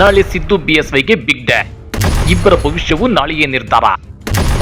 ನಾಳೆ Siddu ಬಿಎಸ್ವೈಗೆ big day ಇಬ್ಬರ ಭವಿಷ್ಯವು ನಾಳೆಯೇ ನಿರ್ಧಾರ.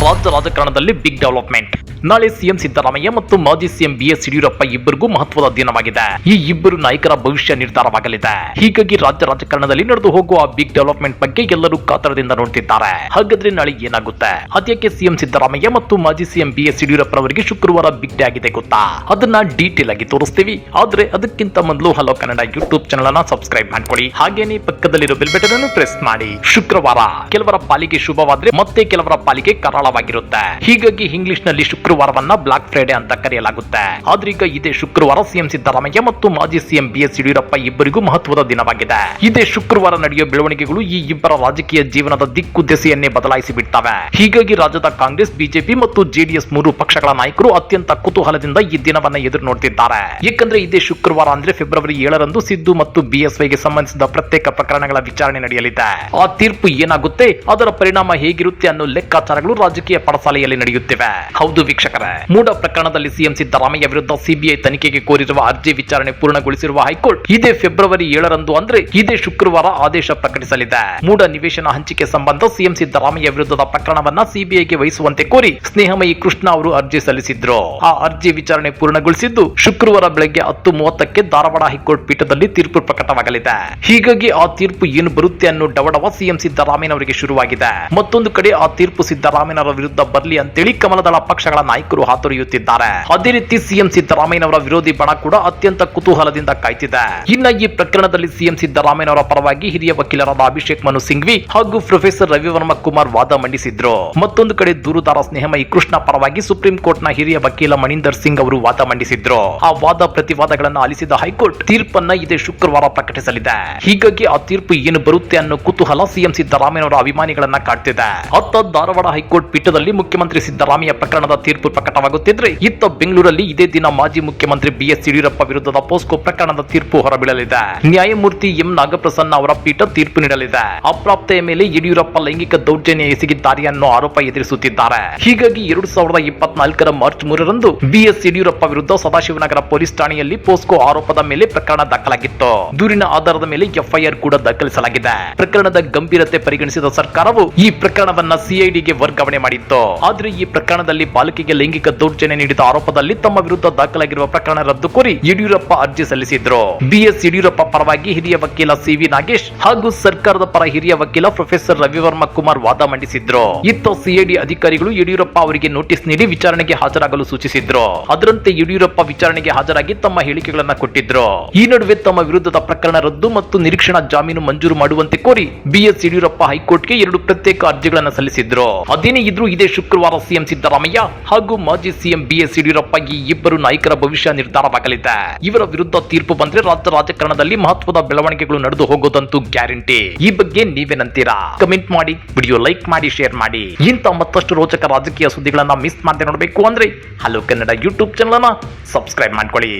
ರಾಜ್ಯ ರಾಜಕಾರಣದಲ್ಲಿ ಬಿಗ್ ಡೆವಲಪ್ಮೆಂಟ್ ನಾಳೆ ಸಿಎಂ ಸಿದ್ದರಾಮಯ್ಯ ಮತ್ತು ಮಾಜಿ ಸಿಎಂ ಬಿಎಸ್ ಯಡಿಯೂರಪ್ಪ ಇಬ್ಬರಿಗೂ ಮಹತ್ವದ ದಿನವಾಗಿದೆ. ಈ ಇಬ್ಬರು ನಾಯಕರ ಭವಿಷ್ಯ ನಿರ್ಧಾರವಾಗಲಿದೆ. ಹೀಗಾಗಿ ರಾಜ್ಯ ರಾಜಕಾರಣದಲ್ಲಿ ನಡೆದು ಹೋಗುವ ಬಿಗ್ ಡೆವಲಪ್ಮೆಂಟ್ ಬಗ್ಗೆ ಎಲ್ಲರೂ ಕಾತರದಿಂದ ನೋಡ್ತಿದ್ದಾರೆ. ಹಾಗಾದ್ರೆ ನಾಳೆ ಏನಾಗುತ್ತೆ? ಅದಕ್ಕೆ ಸಿಎಂ ಸಿದ್ದರಾಮಯ್ಯ ಮತ್ತು ಮಾಜಿ ಸಿಎಂ ಬಿಎಸ್ ಯಡಿಯೂರಪ್ಪರವರಿಗೆ ಶುಕ್ರವಾರ ಬಿಗ್ ಡೇ ಆಗಿದೆ ಗೊತ್ತಾ? ಅದನ್ನ ಡೀಟೇಲ್ ಆಗಿ ತೋರಿಸ್ತೀವಿ. ಆದ್ರೆ ಅದಕ್ಕಿಂತ ಮೊದಲು ಹಲೋ ಕನ್ನಡ ಯೂಟ್ಯೂಬ್ ಚಾನಲ್ ಅನ್ನ ಸಬ್ಸ್ಕ್ರೈಬ್ ಮಾಡ್ಕೊಳ್ಳಿ. ಹಾಗೇನೆ ಪಕ್ಕದಲ್ಲಿರೋ ಬೆಲ್ ಬಟನ್ ಅನ್ನು ಪ್ರೆಸ್ ಮಾಡಿ. ಶುಕ್ರವಾರ ಕೆಲವರ ಪಾಲಿಗೆ ಶುಭವಾದ್ರೆ ಮತ್ತೆ ಕೆಲವರ ಪಾಲಿಗೆ ಕರಾಳವಾಗಿರುತ್ತೆ. ಹೀಗಾಗಿ ಇಂಗ್ಲಿಷ್ನಲ್ಲಿ ಶುಕ್ರವಾರವನ್ನ ಬ್ಲಾಕ್ ಫ್ರೈಡೆ ಅಂತ ಕರೆಯಲಾಗುತ್ತೆ. ಆದ್ರೆ ಈಗ ಇದೇ ಶುಕ್ರವಾರ ಸಿಎಂ ಸಿದ್ದರಾಮಯ್ಯ ಮತ್ತು ಮಾಜಿ ಸಿಎಂ ಬಿಎಸ್ ಯಡಿಯೂರಪ್ಪ ಇಬ್ಬರಿಗೂ ಮಹತ್ವದ ದಿನವಾಗಿದೆ. ಇದೇ ಶುಕ್ರವಾರ ನಡೆಯುವ ಬೆಳವಣಿಗೆಗಳು ಈ ಇಬ್ಬರ ರಾಜಕೀಯ ಜೀವನದ ದಿಕ್ಕು ದೆಸೆಯನ್ನೇ ಬದಲಾಯಿಸಿ ಬಿಡ್ತವೆ ಹೀಗಾಗಿ ರಾಜ್ಯದ ಕಾಂಗ್ರೆಸ್, ಬಿಜೆಪಿ ಮತ್ತು ಜೆಡಿಎಸ್ ಮೂರು ಪಕ್ಷಗಳ ನಾಯಕರು ಅತ್ಯಂತ ಕುತೂಹಲದಿಂದ ಈ ದಿನವನ್ನ ಎದುರು ನೋಡ್ತಿದ್ದಾರೆ ಯಾಕಂದ್ರೆ ಇದೇ ಶುಕ್ರವಾರ ಅಂದ್ರೆ ಫೆಬ್ರವರಿ ಏಳರಂದು ಸಿದ್ದು ಮತ್ತು ಬಿಎಸ್ವೈಗೆ ಸಂಬಂಧಿಸಿದ ಪ್ರತ್ಯೇಕ ಪ್ರಕರಣಗಳ ವಿಚಾರಣೆ ನಡೆಯಲಿದೆ. ಆ ತೀರ್ಪು ಏನಾಗುತ್ತೆ, ಅದರ ಪರಿಣಾಮ ಹೇಗಿರುತ್ತೆ ಅನ್ನೋ ಲೆಕ್ಕಾಚಾರಗಳು ರಾಜಕೀಯ ಪಡಸಾಲೆಯಲ್ಲಿ ನಡೆಯುತ್ತಿವೆ. ಹೌದು ವೀಕ್ಷಕರೇ, ಮೂಡ ಪ್ರಕರಣದಲ್ಲಿ ಸಿಎಂ ಸಿದ್ದರಾಮಯ್ಯ ವಿರುದ್ಧ ಸಿಬಿಐ ತನಿಖೆಗೆ ಕೋರಿರುವ ಅರ್ಜಿ ವಿಚಾರಣೆ ಪೂರ್ಣಗೊಳಿಸಿರುವ ಹೈಕೋರ್ಟ್ ಇದೇ ಫೆಬ್ರವರಿ ಏಳರಂದು ಅಂದ್ರೆ ಇದೇ ಶುಕ್ರವಾರ ಆದೇಶ ಪ್ರಕಟಿಸಲಿದೆ. ಮೂಡ ನಿವೇಶನ ಹಂಚಿಕೆ ಸಂಬಂಧ ಸಿಎಂ ಸಿದ್ದರಾಮಯ್ಯ ವಿರುದ್ಧದ ಪ್ರಕರಣವನ್ನ ಸಿಬಿಐಗೆ ವಹಿಸುವಂತೆ ಕೋರಿ ಸ್ನೇಹಮಯಿ ಕೃಷ್ಣ ಅವರು ಅರ್ಜಿ ಸಲ್ಲಿಸಿದ್ರು. ಆ ಅರ್ಜಿ ವಿಚಾರಣೆ ಪೂರ್ಣಗೊಳಿಸಿದ್ದು ಶುಕ್ರವಾರ ಬೆಳಗ್ಗೆ ಹತ್ತು ಮೂವತ್ತಕ್ಕೆ ಧಾರವಾಡ ಹೈಕೋರ್ಟ್ ಪೀಠದಲ್ಲಿ ತೀರ್ಪು ಪ್ರಕಟವಾಗಲಿದೆ. ಹೀಗಾಗಿ ಆ ತೀರ್ಪು ಏನು ಬರುತ್ತೆ ಅನ್ನೋ ಡವಡವ ಸಿಎಂ ಸಿದ್ದರಾಮಯ್ಯನವರಿಗೆ ಶುರುವಾಗಿದೆ. ಮತ್ತೊಂದು ಕಡೆ ಆ ತೀರ್ಪು ಸಿದ್ದರಾಮಯ್ಯನವರ ವಿರುದ್ಧ ಬರಲಿ ಅಂತೇಳಿ ಕಮಲದಳ ಪಕ್ಷಗಳ ನಾಯಕರು ಹಾತೊರೆಯುತ್ತಿದ್ದಾರೆ. ಅದೇ ರೀತಿ ಸಿಎಂ ಸಿದ್ದರಾಮಯ್ಯನವರ ವಿರೋಧಿ ಬಣ ಕೂಡ ಅತ್ಯಂತ ಕುತೂಹಲದಿಂದ ಕಾಯ್ತಿದೆ. ಇನ್ನ ಈ ಪ್ರಕರಣದಲ್ಲಿ ಸಿಎಂ ಸಿದ್ದರಾಮಯ್ಯನವರ ಪರವಾಗಿ ಹಿರಿಯ ವಕೀಲರಾದ ಅಭಿಷೇಕ್ ಮನು ಸಿಂಘ್ವಿ ಹಾಗೂ ಪ್ರೊಫೆಸರ್ ರವಿವರ್ಮ ಕುಮಾರ್ ವಾದ ಮಂಡಿಸಿದ್ರು. ಮತ್ತೊಂದು ಕಡೆ ದೂರುದಾರ ಸ್ನೇಹಮಯಿ ಕೃಷ್ಣ ಪರವಾಗಿ ಸುಪ್ರೀಂ ಕೋರ್ಟ್ನ ಹಿರಿಯ ವಕೀಲ ಮಣಿಂದರ್ ಸಿಂಗ್ ಅವರು ವಾದ ಮಂಡಿಸಿದ್ರು. ಆ ವಾದ ಪ್ರತಿವಾದಗಳನ್ನು ಆಲಿಸಿದ ಹೈಕೋರ್ಟ್ ತೀರ್ಪನ್ನ ಇದೇ ಶುಕ್ರವಾರ ಪ್ರಕಟಿಸಲಿದೆ. ಹೀಗಾಗಿ ಆ ತೀರ್ಪು ಏನು ಬರುತ್ತೆ ಅನ್ನೋ ಕುತೂಹಲ ಸಿಎಂ ಸಿದ್ದರಾಮಯ್ಯನವರ ಅಭಿಮಾನಿಗಳನ್ನ ಕಾಡ್ತಿದೆ. ಅತ್ತ ಧಾರವಾಡ ಹೈಕೋರ್ಟ್ ಪೀಠದಲ್ಲಿ ಮುಖ್ಯಮಂತ್ರಿ ಸಿದ್ದರಾಮಯ್ಯ ಪ್ರಕರಣದ ತೀರ್ಪು ಪ್ರಕಟವಾಗುತ್ತಿದ್ರೆ ಇತ್ತ ಬೆಂಗಳೂರಲ್ಲಿ ಇದೇ ದಿನ ಮಾಜಿ ಮುಖ್ಯಮಂತ್ರಿ ಬಿಎಸ್ ಯಡಿಯೂರಪ್ಪ ವಿರುದ್ಧದ ಪೋಸ್ಕೋ ಪ್ರಕರಣದ ತೀರ್ಪು ಹೊರಬೀಳಲಿದೆ. ನ್ಯಾಯಮೂರ್ತಿ ಎಂ ನಾಗಪ್ರಸನ್ನ ಅವರ ಪೀಠ ತೀರ್ಪು ನೀಡಲಿದೆ. ಅಪ್ರಾಪ್ತೆಯ ಮೇಲೆ ಯಡಿಯೂರಪ್ಪ ಲೈಂಗಿಕ ದೌರ್ಜನ್ಯ ಎಸಗಿದ್ದಾರೆ ಅನ್ನೋ ಆರೋಪ ಎದುರಿಸುತ್ತಿದ್ದಾರೆ. ಹೀಗಾಗಿ ಎರಡು ಸಾವಿರದ ಇಪ್ಪತ್ನಾಲ್ಕರ ಮಾರ್ಚ್ ಮೂರರಂದು ಬಿಎಸ್ ಯಡಿಯೂರಪ್ಪ ವಿರುದ್ಧ ಸದಾಶಿವನಗರ ಪೊಲೀಸ್ ಠಾಣೆಯಲ್ಲಿ ಪೋಸ್ಕೋ ಆರೋಪದ ಮೇಲೆ ಪ್ರಕರಣ ದಾಖಲಾಗಿತ್ತು. ದೂರಿನ ಆಧಾರದ ಮೇಲೆ ಎಫ್ಐಆರ್ ಕೂಡ ದಾಖಲಿಸಲಾಗಿದೆ. ಪ್ರಕರಣದ ಗಂಭೀರತೆ ಪರಿಗಣಿಸಿದ ಸರ್ಕಾರವು ಈ ಪ್ರಕರಣವನ್ನ ಸಿಐಡಿಗೆ ವರ್ಗಾವಣೆ ಮಾಡಿತ್ತು. ಆದ್ರೆ ಈ ಪ್ರಕರಣದಲ್ಲಿ ಬಾಲಕಿಗೆ ಲೈಂಗಿಕ ದೌರ್ಜನ್ಯ ನೀಡಿದ ಆರೋಪದಲ್ಲಿ ತಮ್ಮ ವಿರುದ್ಧ ದಾಖಲಾಗಿರುವ ಪ್ರಕರಣ ರದ್ದು ಕೋರಿ ಯಡಿಯೂರಪ್ಪ ಅರ್ಜಿ ಸಲ್ಲಿಸಿದ್ರು. ಬಿಎಸ್ ಯಡಿಯೂರಪ್ಪ ಪರವಾಗಿ ಹಿರಿಯ ವಕೀಲ ಸಿವಿ ನಾಗೇಶ್ ಹಾಗೂ ಸರ್ಕಾರದ ಪರ ಹಿರಿಯ ವಕೀಲ ಪ್ರೊಫೆಸರ್ ರವಿವರ್ಮ ಕುಮಾರ್ ವಾದ ಮಂಡಿಸಿದ್ರು. ಇತ್ತ ಸಿಐಡಿ ಅಧಿಕಾರಿಗಳು ಯಡಿಯೂರಪ್ಪ ಅವರಿಗೆ ನೋಟಿಸ್ ನೀಡಿ ವಿಚಾರಣೆಗೆ ಹಾಜರಾಗಲು ಸೂಚಿಸಿದ್ರು. ಅದರಂತೆ ಯಡಿಯೂರಪ್ಪ ವಿಚಾರಣೆಗೆ ಹಾಜರಾಗಿ ತಮ್ಮ ಹೇಳಿಕೆಗಳನ್ನು ಕೊಟ್ಟಿದ್ರು. ಈ ನಡುವೆ ತಮ್ಮ ವಿರುದ್ಧದ ಪ್ರಕರಣ ರದ್ದು ಮತ್ತು ನಿರೀಕ್ಷಣಾ ಜಾಮೀನು ಮಂಜೂರು ಮಾಡುವಂತೆ ಕೋರಿ ಬಿಎಸ್ ಯಡಿಯೂರಪ್ಪ ಹೈಕೋರ್ಟ್ಗೆ ಎರಡು ಪ್ರತ್ಯೇಕ ಅರ್ಜಿಗಳನ್ನು ಸಲ್ಲಿಸಿದ್ರು. ಅದೇನೇ ಇದ್ರೂ ಇದೇ ಶುಕ್ರವಾರ ಸಿಎಂ ಸಿದ್ದರಾಮಯ್ಯ ಹಾಗೂ ಮಾಜಿ ಸಿಎಂ ಬಿಎಸ್ ಯಡಿಯೂರಪ್ಪ ಈ ಇಬ್ಬರು ನಾಯಕರ ಭವಿಷ್ಯ ನಿರ್ಧಾರವಾಗಲಿದೆ. ಇವರ ವಿರುದ್ಧ ತೀರ್ಪು ಬಂದ್ರೆ ರಾಜ್ಯ ರಾಜಕಾರಣದಲ್ಲಿ ಮಹತ್ವದ ಬೆಳವಣಿಗೆಗಳು ನಡೆದು ಹೋಗೋದಂತೂ ಗ್ಯಾರಂಟಿ. ಈ ಬಗ್ಗೆ ನೀವೇನಂತೀರಾ ಕಮೆಂಟ್ ಮಾಡಿ, ವಿಡಿಯೋ ಲೈಕ್ ಮಾಡಿ, ಶೇರ್ ಮಾಡಿ. ಇಂಥ ಮತ್ತಷ್ಟು ರೋಚಕ ರಾಜಕೀಯ ಸುದ್ದಿಗಳನ್ನ ಮಿಸ್ ಮಾಡದೆ ನೋಡಬೇಕು ಅಂದ್ರೆ ಹಲೋ ಕನ್ನಡ ಯೂಟ್ಯೂಬ್ ಚಾನಲ್ ಅನ್ನ ಸಬ್ಸ್ಕ್ರೈಬ್ ಮಾಡ್ಕೊಳ್ಳಿ.